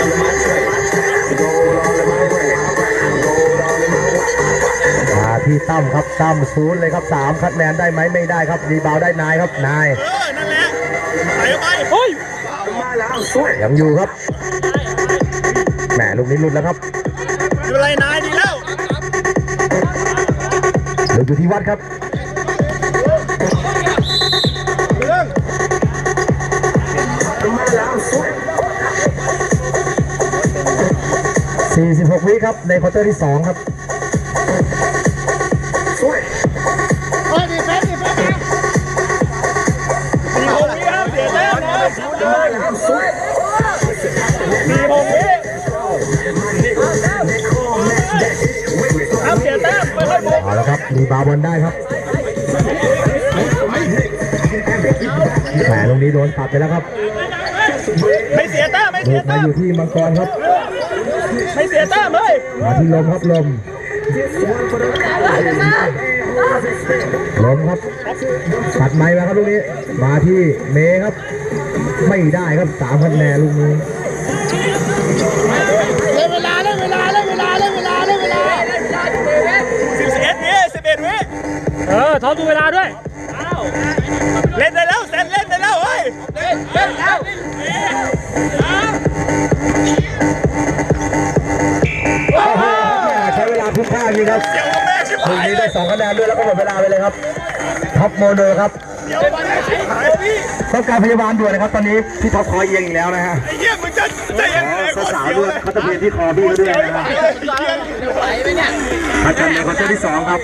มาที่ตั้มครับตั้มศูนย์เลยครับสามคะแนนได้ไหมไม่ได้ครับรีบาวได้นายครับนายเออนั่นแหละไปเอาไปเฮ้ยยังอยู่ครับแหมลูกนี้หลุดแล้วครับอยู่ไรนายดีแล้วหลุดอยู่ที่วัดครับ 46 วิครับ ในควอเตอร์ที่ 2 ครับโอ้ยดีเฟนดีเฟนนะสี่หกวิครับเสียแต้มนะศูนย์เลยสี่หกวิห้ามเสียแต้มไม่ค่อยบุกเอาละครับรีบาวบอลได้ครับแหมลูกนี้โดนตัดไปแล้วครับ ไม่เสียแต้มไม่ลูเสียกมาแต้อมยู่ที่มังกรครับ ไม่เสียแต้มเฮ้ยมาที่ลมครับลมลมครับตัดไม้มาครับลูกนี้ มาที่เมย์ครับ ไม่ได้ครับสามคะแนนลูกนี้เล่นเวลาเล่นเวลาเล่นเวลาเล่นเวลาเล่นเวลาสิบเอ็ดวิสิบเอ็ดวิเออทอดูเวลาด้วย เล่นได้แล้วเซนเล่นได้แล้วเฮ้ยโใช้เวลาคุ้มค่าจริงครับเดี๋ยวกับแม่ชิบลูกหายนี้เลได้ยสองคะแนนด้วยแล้วก็หมดเวลาไปเลยครับท็อปโมโนครับเดี๋ยวกับแม่ชิบหายพี่ต้องการพยาบาลด่วนนะครับ ตอนนี้พี่ท็อปคอเอียงอีกแล้วนะฮะไอ้เหี้ยมึงจะจะยังไงโคตรสาวเสียวด้วยเลยเขาตะเพียนที่คอพี่เขาด้วยเสียวนะไม่ไหวฮะเลยไอ้เหี้ยพัดกันในควอเตอร์ที่สองครับ